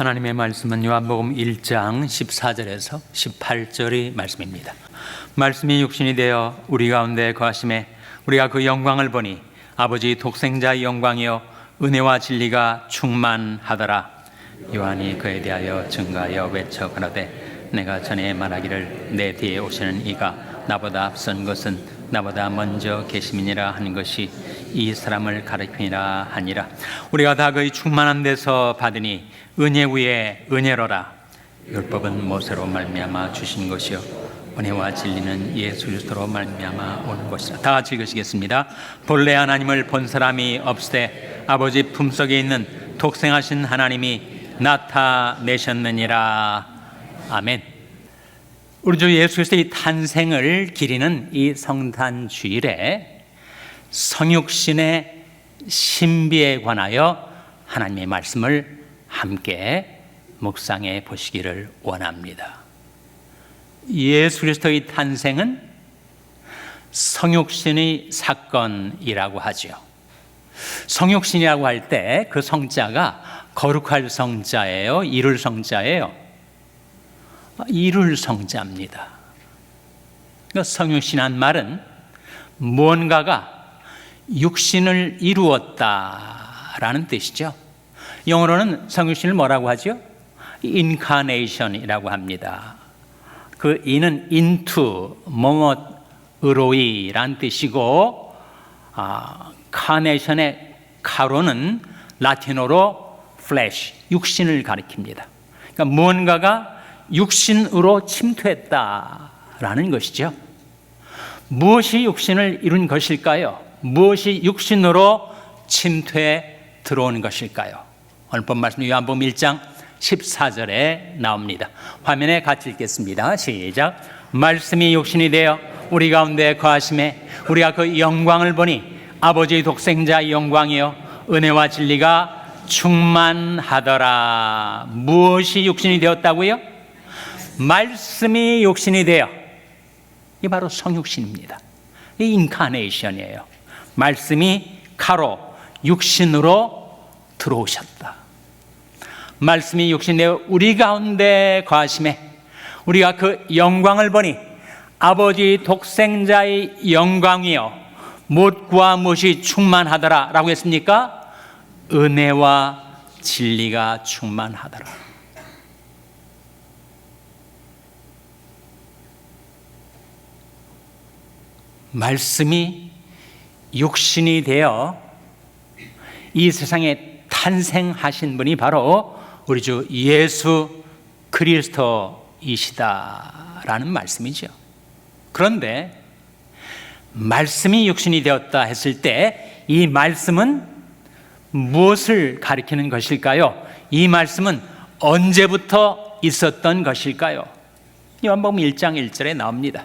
하나님의 말씀은 요한복음 1장 14절에서 18절의 말씀입니다. 말씀이 육신이 되어 우리 가운데 거하심에 우리가 그 영광을 보니 아버지 독생자의 영광이요 은혜와 진리가 충만하더라. 요한이 그에 대하여 증가하여 외쳐 가로되 내가 전에 말하기를 내 뒤에 오시는 이가 나보다 앞선 것은 나보다 먼저 계심이니라 하는 것이 이 사람을 가리키니라 하니라. 우리가 다 그의 충만한 데서 받으니 은혜 위에 은혜로라. 율법은 모세로 말미암아 주신 것이요. 은혜와 진리는 예수 그리스도로 말미암아 온 것이라. 다 같이 읽으시겠습니다. 본래 하나님을 본 사람이 없으되 아버지 품속에 있는 독생하신 하나님이 나타내셨느니라. 아멘 우리 주 예수 그리스도의 탄생을 기리는 이 성탄 주일에 성육신의 신비에 관하여 하나님의 말씀을 함께 묵상해 보시기를 원합니다. 예수 그리스도의 탄생은 성육신의 사건이라고 하죠. 성육신이라고 할 때 그 성자가 거룩할 성자예요, 이룰 성자예요. 이룰 성자입니다. 그러니까 성육신한 말은 무언가가 육신을 이루었다라는 뜻이죠. 영어로는 성육신을 뭐라고 하죠? incarnation이라고 합니다. 그 이는 into 뭐뭐으로이란 뜻이고 아, 카네이션의 카로는 라틴어로 flesh 육신을 가리킵니다. 그러니까 무언가가 육신으로 침투했다라는 것이죠. 무엇이 육신을 이룬 것일까요? 무엇이 육신으로 침투해 들어온 것일까요? 오늘 본 말씀 요한복음 1장 14절에 나옵니다. 화면에 같이 읽겠습니다. 시작. 말씀이 육신이 되어 우리 가운데 거하심에 우리가 그 영광을 보니 아버지의 독생자 영광이요 은혜와 진리가 충만하더라. 무엇이 육신이 되었다고요? 말씀이 육신이 되어 이 바로 성육신입니다. 이 인카네이션이에요. 말씀이 가로 육신으로 들어오셨다. 말씀이 육신 되어 우리 가운데 거하심에 우리가 그 영광을 보니 아버지 독생자의 영광이요 못과 못이 충만하더라 라고 했습니까? 은혜와 진리가 충만하더라. 말씀이 육신이 되어 이 세상에 탄생하신 분이 바로 우리 주 예수 그리스도이시다라는 말씀이죠. 그런데 말씀이 육신이 되었다 했을 때 이 말씀은 무엇을 가리키는 것일까요? 이 말씀은 언제부터 있었던 것일까요? 요한복음 1장 1절에 나옵니다.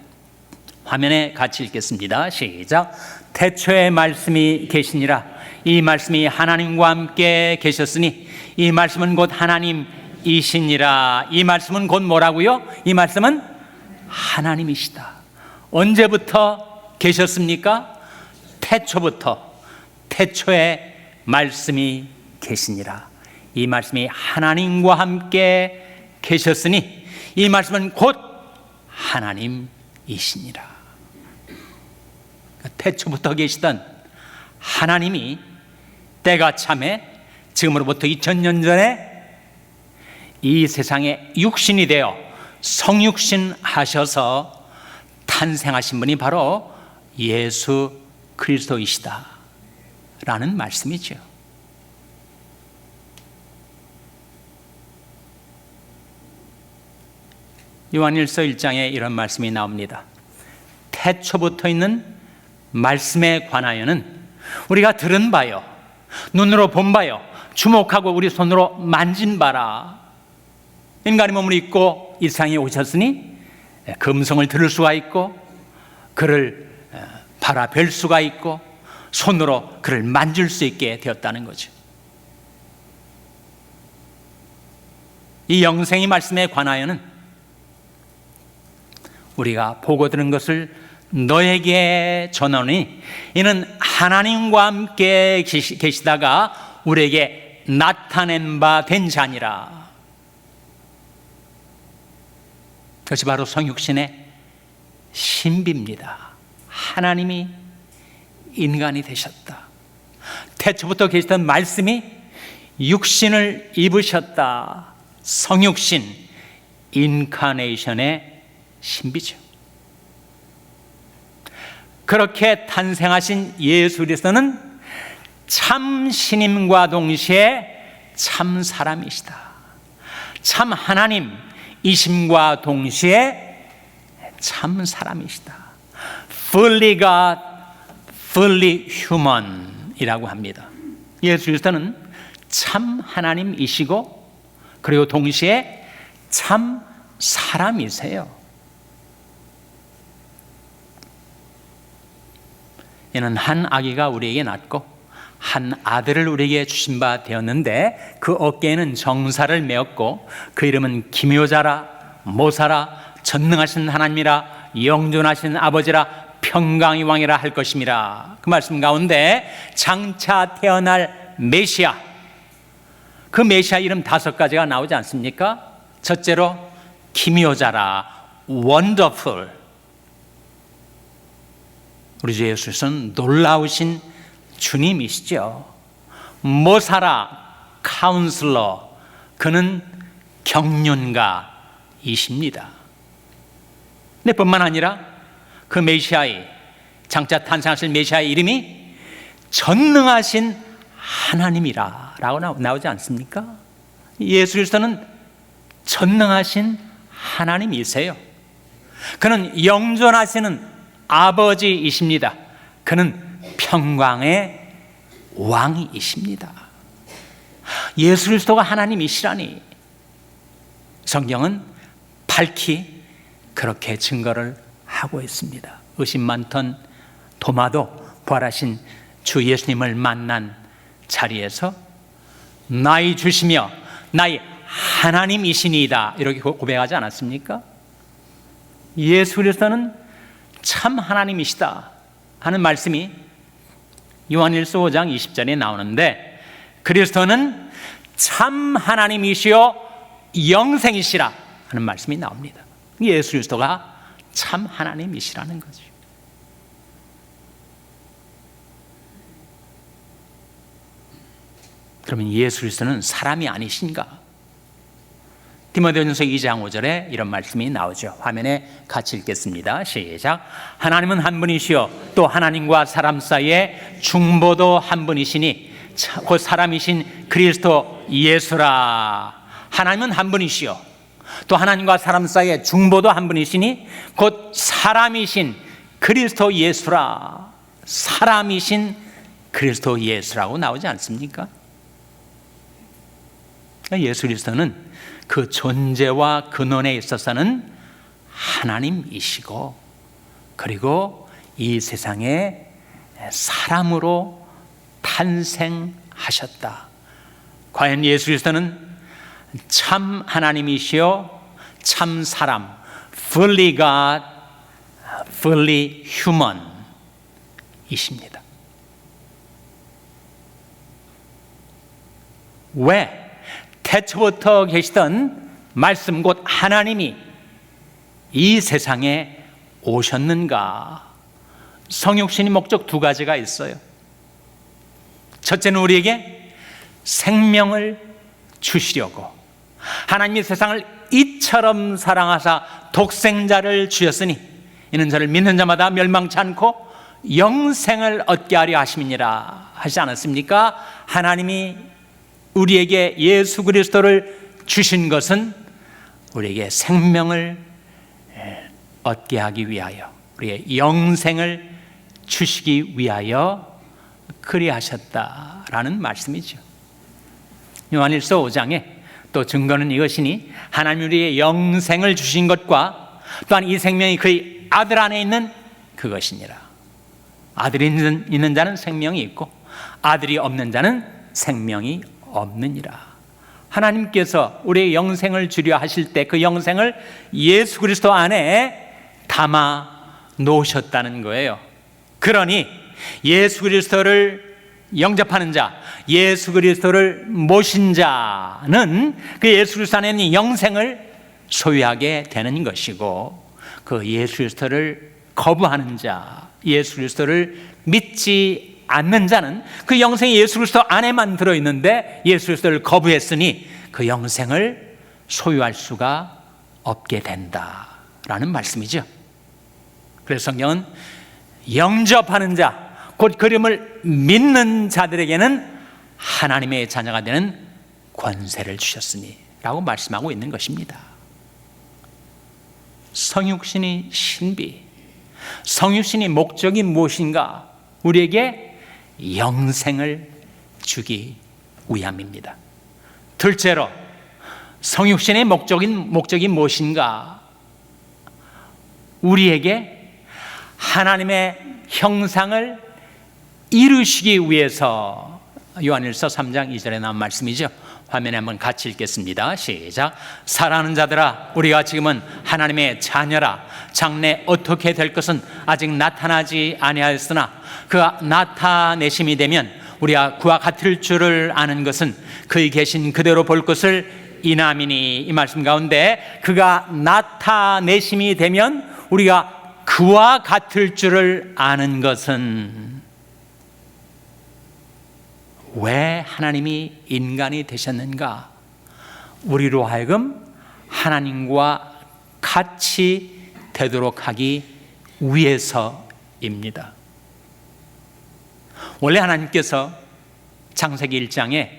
화면에 같이 읽겠습니다. 시작. 태초에 말씀이 계시니라. 이 말씀이 하나님과 함께 계셨으니 이 말씀은 곧 하나님이시니라. 이 말씀은 곧 뭐라고요? 이 말씀은 하나님이시다. 언제부터 계셨습니까? 태초부터. 태초에 말씀이 계시니라. 이 말씀이 하나님과 함께 계셨으니 이 말씀은 곧 하나님 이시니라. 태초부터 계시던 하나님이 때가 참에 지금으로부터 2000년 전에 이 세상에 육신이 되어 성육신 하셔서 탄생하신 분이 바로 예수 그리스도이시다. 라는 말씀이죠. 요한일서 1장에 이런 말씀이 나옵니다. 태초부터 있는 말씀에 관하여는 우리가 들은 바요, 눈으로 본 바요, 주목하고 우리 손으로 만진 바라. 인간의 몸을 입고 이 세상에 오셨으니 금성을 들을 수가 있고 그를 바라뵐 수가 있고 손으로 그를 만질 수 있게 되었다는 거죠. 이 영생의 말씀에 관하여는 우리가 보고 들은 것을 너에게 전하니 이는 하나님과 함께 계시다가 우리에게 나타낸 바 된 자니라. 그것이 바로 성육신의 신비입니다. 하나님이 인간이 되셨다. 태초부터 계시던 말씀이 육신을 입으셨다. 성육신 인카네이션의 신비죠. 그렇게 탄생하신 예수 그리스도는 참 신임과 동시에 참 사람이시다. 참 하나님이심과 동시에 참 사람이시다. fully God, fully human이라고 합니다. 예수 그리스도는 참 하나님이시고 그리고 동시에 참 사람이세요. 이는 한 아기가 우리에게 낳고 한 아들을 우리에게 주신 바 되었는데 그 어깨에는 정사를 메었고 그 이름은 기묘자라 모사라 전능하신 하나님이라 영존하신 아버지라 평강의 왕이라 할 것임이라 그 말씀 가운데 장차 태어날 메시아. 그 메시아 이름 다섯 가지가 나오지 않습니까? 첫째로 기묘자라 원더풀 우리 주 예수는 놀라우신 주님이시죠. 모사라 카운슬러 그는 경륜가이십니다. 네, 뿐만 아니라 그 메시아의 장차 탄생하실 메시아의 이름이 전능하신 하나님이라 라고 나오지 않습니까? 예수 그리스도는 전능하신 하나님이세요. 그는 영존하시는 아버지이십니다. 그는 평강의 왕이십니다. 예수 그리스도가 하나님이시라니 성경은 밝히 그렇게 증거를 하고 있습니다. 의심 많던 도마도 부활하신 주 예수님을 만난 자리에서 나의 주시며 나의 하나님이시니이다 이렇게 고백하지 않았습니까? 예수 그리스도는 참 하나님이시다 하는 말씀이 요한일서 5장 20절에 나오는데 그리스도는 참 하나님이시요 영생이시라 하는 말씀이 나옵니다. 예수 그리스도가 참 하나님이시라는 거죠. 그러면 예수 그리스도는 사람이 아니신가? 디모데전서 2장 5절에 이런 말씀이 나오죠. 화면에 같이 읽겠습니다. 시작. 하나님은 한 분이시요 또 하나님과 사람 사이에 중보도 한 분이시니 곧 사람이신 그리스도 예수라. 하나님은 한 분이시요 또 하나님과 사람 사이에 중보도 한 분이시니 곧 사람이신 그리스도 예수라. 사람이신 그리스도 예수라고 나오지 않습니까? 예수 그리스도는 그 존재와 근원에 있어서는 하나님이시고 그리고 이 세상에 사람으로 탄생하셨다. 과연 예수 그리스도는 참 하나님이시요 참 사람 fully God, fully human 이십니다. 왜? 태초부터 계시던 말씀 곧 하나님이 이 세상에 오셨는가? 성육신이 목적 두 가지가 있어요. 첫째는 우리에게 생명을 주시려고 하나님이 세상을 이처럼 사랑하사 독생자를 주셨으니 이는 저를 믿는 자마다 멸망치 않고 영생을 얻게 하려 하심이니라 하지 않았습니까? 하나님이 우리에게 예수 그리스도를 주신 것은 우리에게 생명을 얻게 하기 위하여 우리의 영생을 주시기 위하여 그리하셨다라는 말씀이죠. 요한일서 5장에 또 증거는 이것이니 하나님 우리의 영생을 주신 것과 또한 이 생명이 그의 아들 안에 있는 그것이니라. 아들이 있는, 있는 자는 생명이 있고 아들이 없는 자는 생명이 없느니라. 하나님께서 우리의 영생을 주려 하실 때 그 영생을 예수 그리스도 안에 담아 놓으셨다는 거예요. 그러니 예수 그리스도를 영접하는 자, 예수 그리스도를 모신 자는 그 예수 그리스도 안에 있는 영생을 소유하게 되는 것이고 그 예수 그리스도를 거부하는 자, 예수 그리스도를 믿지 않는 자는 그 영생이 예수 그리스도 안에만 들어 있는데 예수 그리스도를 거부했으니 그 영생을 소유할 수가 없게 된다라는 말씀이죠. 그래서 성경은 영접하는 자, 곧 그림을 믿는 자들에게는 하나님의 자녀가 되는 권세를 주셨으니 라고 말씀하고 있는 것입니다. 성육신이 신비, 성육신이 목적이 무엇인가? 우리에게 영생을 주기 위함입니다. 둘째로 성육신의 목적인 목적이 무엇인가? 우리에게 하나님의 형상을 이루시기 위해서 요한일서 3장 2절에 나온 말씀이죠. 화면에 한번 같이 읽겠습니다. 시작. 사랑하는 자들아, 우리가 지금은 하나님의 자녀라. 장래 어떻게 될 것은 아직 나타나지 아니하였으나 그 나타내심이 되면 우리가 그와 같을 줄을 아는 것은 그의 계신 그대로 볼 것을 이남이니 이 말씀 가운데 그가 나타내심이 되면 우리가 그와 같을 줄을 아는 것은 왜 하나님이 인간이 되셨는가? 우리로 하여금 하나님과 같이 되도록 하기 위해서입니다. 원래 하나님께서 창세기 1장에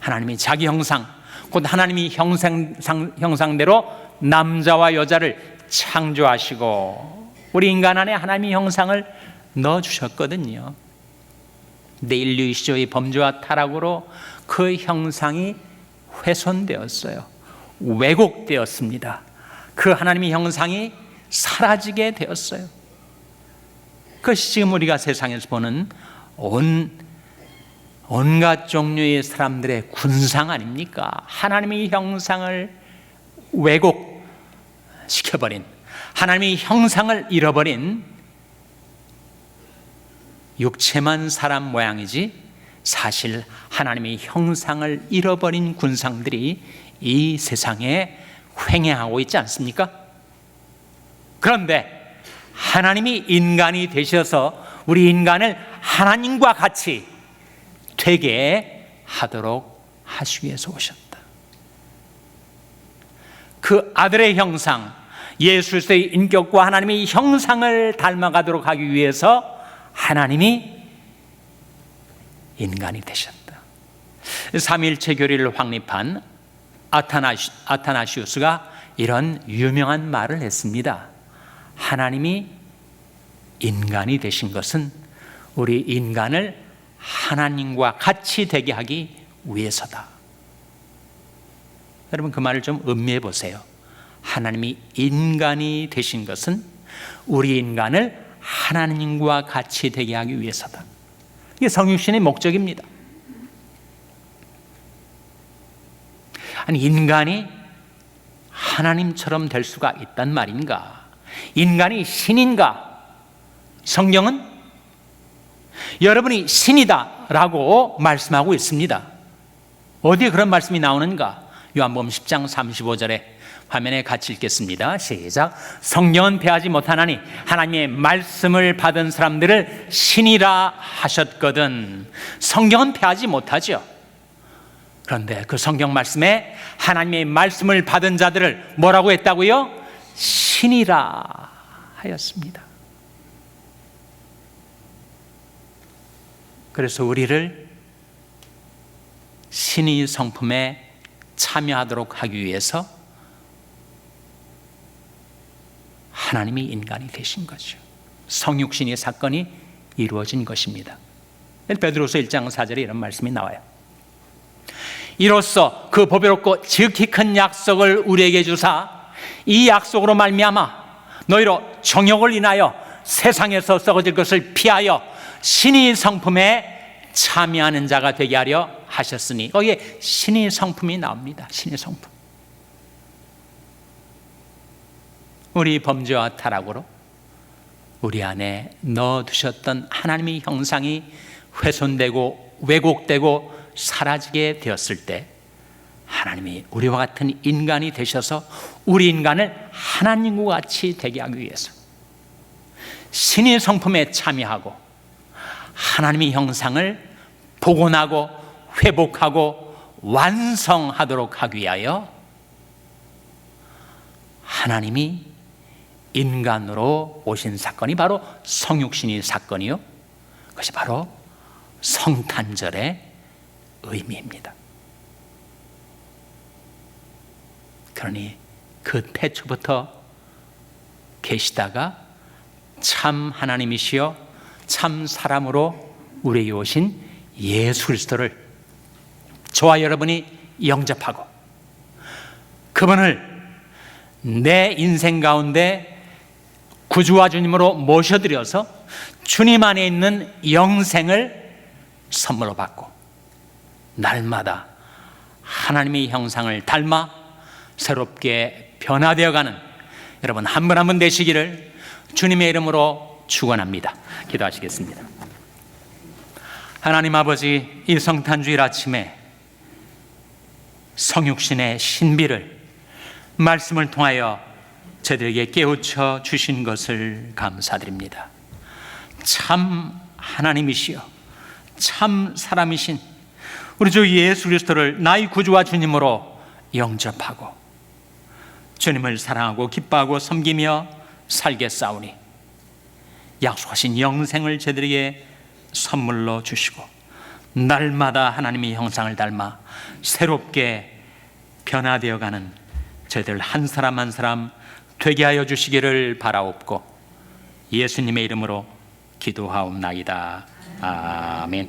하나님이 자기 형상, 곧 하나님이 형상, 형상대로 남자와 여자를 창조하시고 우리 인간 안에 하나님의 형상을 넣어주셨거든요. 근데 인류 시조의 범죄와 타락으로 그 형상이 훼손되었어요. 왜곡되었습니다. 그 하나님의 형상이 사라지게 되었어요. 그것이 지금 우리가 세상에서 보는 온 온갖 종류의 사람들의 군상 아닙니까? 하나님의 형상을 왜곡시켜버린 하나님의 형상을 잃어버린 육체만 사람 모양이지 사실 하나님의 형상을 잃어버린 군상들이 이 세상에 횡행하고 있지 않습니까? 그런데 하나님이 인간이 되셔서 우리 인간을 하나님과 같이 되게 하도록 하시기 위해서 오셨다. 그 아들의 형상, 예수의 인격과 하나님의 형상을 닮아가도록 하기 위해서 하나님이 인간이 되셨다. 삼일체 교리를 확립한 아타나시, 아타나시우스가 이런 유명한 말을 했습니다. 하나님이 인간이 되신 것은 우리 인간을 하나님과 같이 되게 하기 위해서다. 여러분 그 말을 좀 음미해 보세요. 하나님이 인간이 되신 것은 우리 인간을 하나님과 같이 되게 하기 위해서다. 이게 성육신의 목적입니다. 아니 인간이 하나님처럼 될 수가 있단 말인가? 인간이 신인가? 성경은 여러분이 신이다라고 말씀하고 있습니다. 어디에 그런 말씀이 나오는가? 요한복음 10장 35절에 화면에 같이 읽겠습니다. 시작. 성경은 배하지 못하나니 하나님의 말씀을 받은 사람들을 신이라 하셨거든. 성경은 배하지 못하죠. 그런데 그 성경 말씀에 하나님의 말씀을 받은 자들을 뭐라고 했다고요? 신이라 하였습니다. 그래서 우리를 신의 성품에 참여하도록 하기 위해서 하나님이 인간이 되신 거죠. 성육신의 사건이 이루어진 것입니다. 베드로서 1장 4절에 이런 말씀이 나와요. 이로써 그 보배롭고 지극히 큰 약속을 우리에게 주사 이 약속으로 말미암아 너희로 정욕을 인하여 세상에서 썩어질 것을 피하여 신의 성품에 참여하는 자가 되게 하려 하셨으니 거기에 신의 성품이 나옵니다. 신의 성품. 우리 범죄와 타락으로 우리 안에 넣어두셨던 하나님의 형상이 훼손되고 왜곡되고 사라지게 되었을 때 하나님이 우리와 같은 인간이 되셔서 우리 인간을 하나님과 같이 되게 하기 위해서 신의 성품에 참여하고 하나님의 형상을 복원하고 회복하고 완성하도록 하기 위하여 하나님이 인간으로 오신 사건이 바로 성육신의 사건이요. 그것이 바로 성탄절의 의미입니다. 그러니 그 태초부터 계시다가 참 하나님이시여 참 사람으로 우리에게 오신 예수 그리스도를 저와 여러분이 영접하고 그분을 내 인생 가운데 구주와 주님으로 모셔드려서 주님 안에 있는 영생을 선물로 받고 날마다 하나님의 형상을 닮아 새롭게 변화되어가는 여러분 한 분 한 분 되시기를 주님의 이름으로 축원합니다. 기도하시겠습니다. 하나님 아버지 이 성탄주일 아침에 성육신의 신비를 말씀을 통하여 저들에게 깨우쳐 주신 것을 감사드립니다. 참 하나님이시여 참 사람이신 우리 주 예수 그리스도를 나의 구주와 주님으로 영접하고 주님을 사랑하고 기뻐하고 섬기며 살겠사오니 약속하신 영생을 저들에게 선물로 주시고 날마다 하나님의 형상을 닮아 새롭게 변화되어가는 저희들 한 사람 한 사람 되게 하여 주시기를 바라옵고 예수님의 이름으로 기도하옵나이다. 아멘.